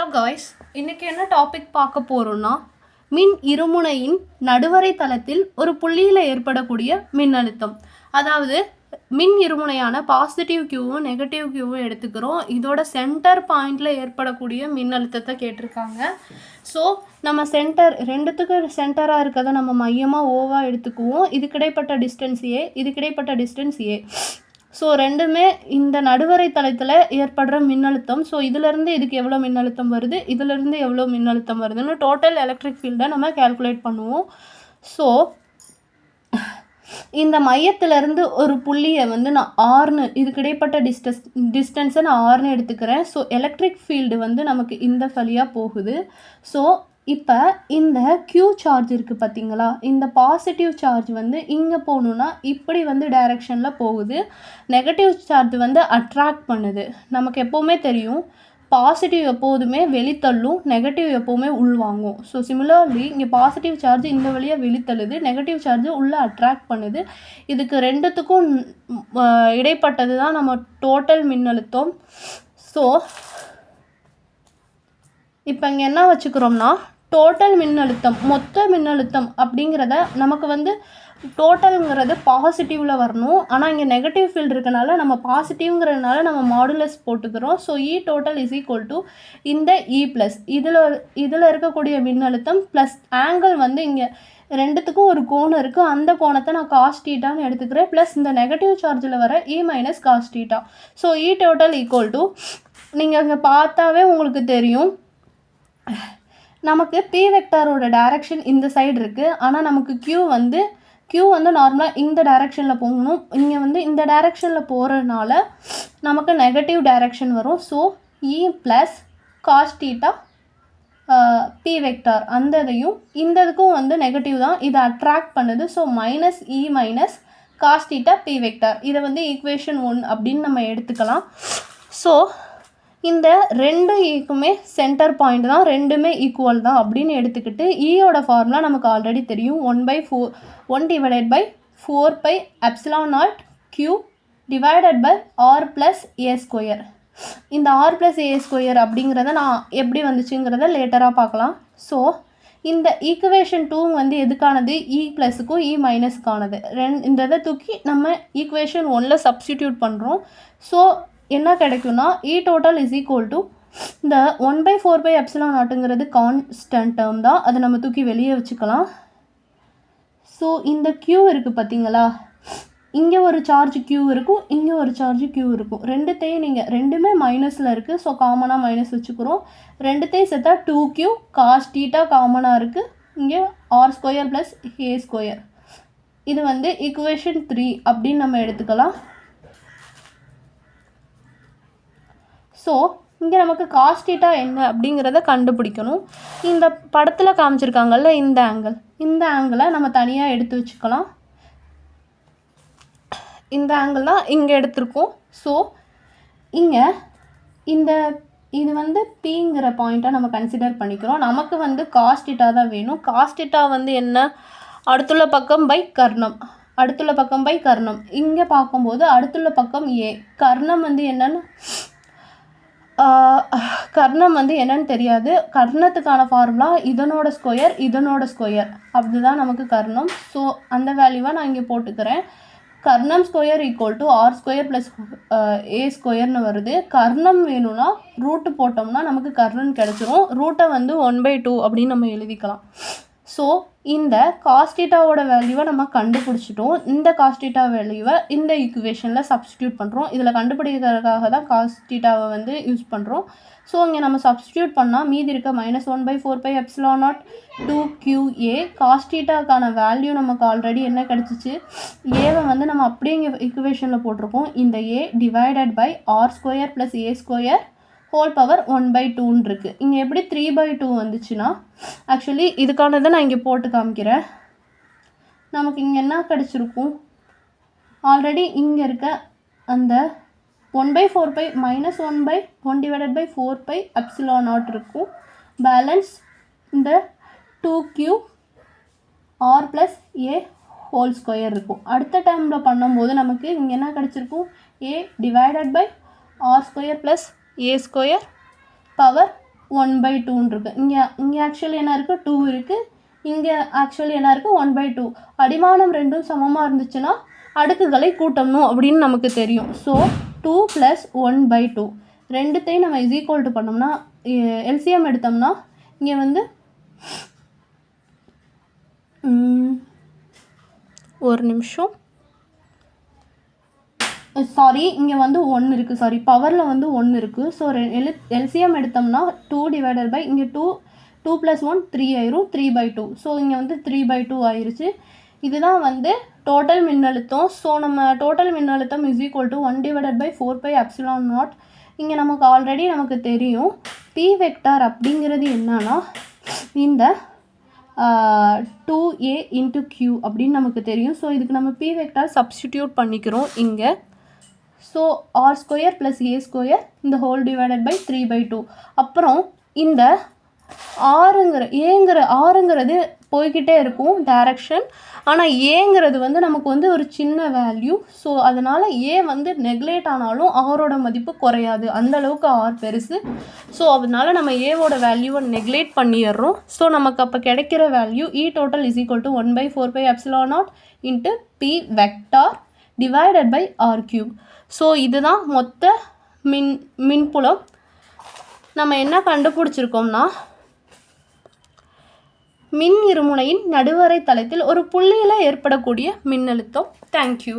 Hello guys இன்றைக்கி என்ன topic பார்க்க போகிறோம்னா மின் இருமுனையின் நடுவரை தளத்தில் ஒரு புள்ளியில் ஏற்படக்கூடிய மின்னழுத்தம். அதாவது மின் இருமுனையான பாசிட்டிவ் கியூவும் நெகட்டிவ் கியூவும் எடுத்துக்கிறோம். இதோட சென்டர் பாயிண்டில் ஏற்படக்கூடிய மின்னழுத்தத்தை கேட்டிருக்காங்க. ஸோ நம்ம சென்டர் ரெண்டுத்துக்கு சென்டராக இருக்கிறத நம்ம மையமாக ஓவாக எடுத்துக்குவோம். இதுக்கு இடைப்பட்ட டிஸ்டன்ஸ் ஏ இதுக்கு இடைப்பட்ட டிஸ்டன்ஸ் ஏ ஸோ ரெண்டுமே இந்த நடுவரை தளத்தில் ஏற்படுற மின்னழுத்தம். ஸோ இதிலேருந்து இதுக்கு எவ்வளோ மின்னழுத்தம் வருது? இதிலேருந்து எவ்வளோ மின்னழுத்தம் வருதுன்னு டோட்டல் எலக்ட்ரிக் ஃபீல்டை நம்ம கால்குலேட் பண்ணுவோம். ஸோ இந்த மையத்திலேருந்து ஒரு புள்ளியை வந்து நான் ஆர்னு இதுக்கு இடைப்பட்ட டிஸ்டன்ஸ் டிஸ்டன்ஸை நான் ஆர்னு எடுத்துக்கிறேன். ஸோ எலக்ட்ரிக் ஃபீல்டு வந்து நமக்கு இந்த வழியாக போகுது. ஸோ இப்போ இந்த க்யூ சார்ஜ் இருக்குது பார்த்தீங்களா இந்த பாசிட்டிவ் சார்ஜ் வந்து இங்கே போகணுன்னா இப்படி வந்து டைரெக்ஷனில் போகுது. நெகட்டிவ் சார்ஜ் வந்து அட்ராக்ட் பண்ணுது. நமக்கு எப்போவுமே தெரியும். பாசிட்டிவ் எப்போதுமே வெளித்தள்ளும். நெகட்டிவ் எப்போவுமே உள்வாங்கும். ஸோ சிமிலர்லி இங்கே பாசிட்டிவ் சார்ஜ் இந்த வழியாக வெளித்தள்ளுது. நெகட்டிவ் சார்ஜ் உள்ளே அட்ராக்ட் பண்ணுது. இதுக்கு ரெண்டுத்துக்கும் இடைப்பட்டது தான் நம்ம டோட்டல் மின்னழுத்தம். ஸோ இப்போ இங்கே என்ன வச்சுக்கிறோம்னா டோட்டல் மின்னழுத்தம் மொத்த மின்னழுத்தம் அப்படிங்கிறத நமக்கு வந்து டோட்டலுங்கிறது பாசிட்டிவில் வரணும். ஆனால் இங்கே நெகட்டிவ் ஃபீல்டு இருக்கனால நம்ம பாசிட்டிவ்ங்கிறதுனால நம்ம மாடுலஸ் போட்டுக்கிறோம். So E total is equal to இந்த e இ ப்ளஸ் இதில் இதில் இருக்கக்கூடிய மின்னழுத்தம் ப்ளஸ் ஆங்கிள் வந்து இங்கே ரெண்டுத்துக்கும் ஒரு கோணம் இருக்குது அந்த கோணத்தை நான் காஸ்டீட்டான்னு எடுத்துக்கிறேன். ப்ளஸ் இந்த நெகட்டிவ் சார்ஜில் வர E minus cos theta so E total equal to நீங்கள் இங்கே பார்த்தாவே உங்களுக்கு தெரியும். நமக்கு பி வெக்டாரோட டைரக்ஷன் இந்த சைடு இருக்குது ஆனால் நமக்கு க்யூ வந்து க்யூ வந்து நார்மலாக இந்த டைரக்ஷனில் போகணும். இங்கே வந்து இந்த டைரக்ஷனில் போகிறதுனால நமக்கு நெகட்டிவ் டைரக்ஷன் வரும். So E e plus cos theta P vector அந்த இதையும் இந்த இதுக்கும் வந்து நெகட்டிவ் தான். இதை அட்ராக்ட் பண்ணுது. So minus E minus cos theta P vector இதை வந்து ஈக்குவேஷன் ஒன் அப்படின்னு நம்ம எடுத்துக்கலாம். ஸோ இந்த ரெண்டு ஈக்குமே சென்டர் பாயிண்ட் தான் ரெண்டுமே ஈக்குவல் தான் அப்படின்னு எடுத்துக்கிட்டு ஈயோட ஃபார்முலா நமக்கு ஆல்ரெடி தெரியும். One by four one divided by four by epsilon naught Q divided by R plus A square இந்த ஆர் ப்ளஸ் ஏ ஸ்கொயர் அப்படிங்கிறத நான் எப்படி வந்துச்சுங்கிறத லேட்டராக பார்க்கலாம். ஸோ இந்த ஈக்குவேஷன் டூ வந்து எதுக்கானது? E இ ப்ளஸுக்கும் இ e மைனஸுக்கானது ரெண்டு இந்த இதை தூக்கி நம்ம ஈக்குவேஷன் ஒன்னில் சப்ஸ்டிடியூட் பண்ணுறோம் ஸோ என்ன கிடைக்கும்னா E total is equal to இந்த one by four by epsilon நாட்டுங்கிறது constant term தான். அதை நம்ம தூக்கி வெளியே வச்சுக்கலாம். ஸோ இந்த க்யூ இருக்குது பார்த்தீங்களா? இங்கே ஒரு சார்ஜ் க்யூ இருக்கும் இங்கே ஒரு சார்ஜ் க்யூ இருக்கும். ரெண்டுத்தையும் நீங்கள் ரெண்டுமே மைனஸில் இருக்குது ஸோ காமனாக மைனஸ் வச்சுக்கிறோம். ரெண்டுத்தையும் சேர்த்தா டூ க்யூ காஸ் டீட்டா காமனாக இருக்குது இங்கே R square plus A square இது வந்து ஈக்குவேஷன் த்ரீ அப்படின்னு நம்ம எடுத்துக்கலாம். ஸோ இங்கே நமக்கு காஸ்டீட்டா என்ன அப்படிங்கிறத கண்டுபிடிக்கணும். இந்த படத்தில் காமிச்சிருக்காங்கல்ல இந்த ஆங்கிள் இந்த ஆங்கிளை நம்ம தனியாக எடுத்து வச்சுக்கலாம். இந்த ஆங்கிள் தான் இங்கே எடுத்திருக்கோம். ஸோ இங்கே இந்த இது வந்து பிங்கிற பாயிண்ட்டை நம்ம கன்சிடர் பண்ணிக்கிறோம். நமக்கு வந்து காஸ்டிட்டா தான் வேணும். காஸ்டிட்டா வந்து என்ன? அடுத்துள்ள பக்கம் பை கர்ணம். அடுத்துள்ள பக்கம் பை கர்ணம். இங்கே பார்க்கும்போது அடுத்துள்ள பக்கம் ஏ கர்ணம் வந்து என்னன்னு? கர்ணம் வந்து என்னன்னு தெரியாது. கர்ணத்துக்கான ஃபார்முலா இதனோட ஸ்கொயர் இதனோட ஸ்கொயர் அப்படிதான் நமக்கு கர்ணம். ஸோ அந்த வேல்யூவை நான் இங்கே போட்டுக்கிறேன். கர்ணம் square equal to R square plus A ஸ்கொயர்னு வருது. கர்ணம் வேணும்னா ரூட்டு போட்டோம்னா நமக்கு கர்ணன் கிடச்சிரும். ரூட்டை வந்து ஒன் பை டூ அப்படின்னு நம்ம எழுதிக்கலாம். ஸோ இந்த காஸ்டீட்டாவோட வேல்யூவை நம்ம கண்டுபிடிச்சிட்டோம். இந்த காஸ்டீட்டா வேல்யூவை இந்த ஈக்குவேஷனில் சப்ஸ்டியூட் பண்ணுறோம் இதில் கண்டுபிடிக்கிறதுக்காக தான் காஸ்டீட்டாவை வந்து யூஸ் பண்ணுறோம் ஸோ இங்கே நம்ம சப்ஸ்டியூட் பண்ணால் மீதி இருக்க minus one by four by epsilon naught two Q A A காஸ்டீட்டாக்கான value நமக்கு ஆல்ரெடி என்ன கிடச்சிச்சு? ஏவை வந்து நம்ம அப்படியே இங்கே ஈக்குவேஷனில் போட்டிருக்கோம். இந்த A divided by R square plus A square whole power one by டூன்னு இருக்குது இங்கே எப்படி த்ரீ பை டூ வந்துச்சுன்னா ஆக்சுவலி இதுக்கானதை நான் இங்கே போட்டு காமிக்கிறேன். நமக்கு இங்கே என்ன கிடச்சிருக்கும்? ஆல்ரெடி இங்கே இருக்க அந்த one by four by minus one by one divided by four by epsilon naught இருக்கும். பேலன்ஸ் இந்த two Q R plus A whole square இருக்கும். அடுத்த டைமில் பண்ணும்போது நமக்கு இங்கே என்ன கிடச்சிருக்கும்? A divided by R square plus A square power one by டூன்னு இருக்குது இங்கே இங்கே ஆக்சுவலி என்ன இருக்குது டூ இருக்குது இங்கே ஆக்சுவலி என்ன இருக்குது ஒன் பை டூ அடிமானம் ரெண்டும் சமமாக இருந்துச்சுன்னா அடுக்குகளை கூட்டணும் அப்படின்னு நமக்கு தெரியும். So two plus one by two ரெண்டுத்தையும் நம்ம இஸ் ஈக்குவல் டு பண்ணோம்னா எல்சிஎம் எடுத்தோம்னா இங்கே வந்து ஒரு நிமிஷம். சாரி இங்கே வந்து ஒன்று இருக்குது சாரி பவரில் வந்து ஒன்று இருக்குது ஸோ ரெ எல் எல்சிஎம் எடுத்தோம்னா டூ டிவைடட் பை இங்கே two two plus one three ஆயிரும். த்ரீ பை டூ ஸோ இங்கே வந்து த்ரீ பை டூ ஆயிருச்சு. இதுதான் வந்து டோட்டல் மின்னழுத்தம். ஸோ நம்ம டோட்டல் மின்னழுத்தம் is equal to one divided by four by epsilon naught இங்கே நமக்கு ஆல்ரெடி நமக்கு தெரியும். பி வெக்டார் அப்படிங்கிறது என்னன்னா இந்த டூ ஏ இன்ட்டு க்யூ அப்படின்னு நமக்கு தெரியும். ஸோ இதுக்கு நம்ம பி வெக்டார் சப்ஸ்டிடியூட் பண்ணிக்கிறோம் இங்கே. So R square plus A square இந்த whole divided by three by two அப்புறம் இந்த ஆறுங்கிற ஏங்கிற ஆறுங்கிறது போய்கிட்டே இருக்கும் டைரக்ஷன் ஆனால் ஏங்கிறது வந்து நமக்கு வந்து ஒரு சின்ன வேல்யூ ஸோ அதனால் ஏ வந்து நெக்லேட் ஆனாலும் ஆரோட மதிப்பு குறையாது. அந்த அளவுக்கு ஆர் பெருசு. ஸோ அதனால நம்ம ஏவோட வேல்யூவை நெக்லேட் பண்ணிடுறோம். ஸோ நமக்கு அப்போ கிடைக்கிற value E total is equal to one by four by epsilon naught into P vector divided by R cube so இதுதான் மொத்த மின் மின்புலம். நம்ம என்ன கண்டுபிடிச்சிருக்கோம்னா மின் இருமுனையின் நடுவரை தளத்தில் ஒரு புள்ளியில் ஏற்படக்கூடிய மின்னழுத்தம். தேங்க்யூ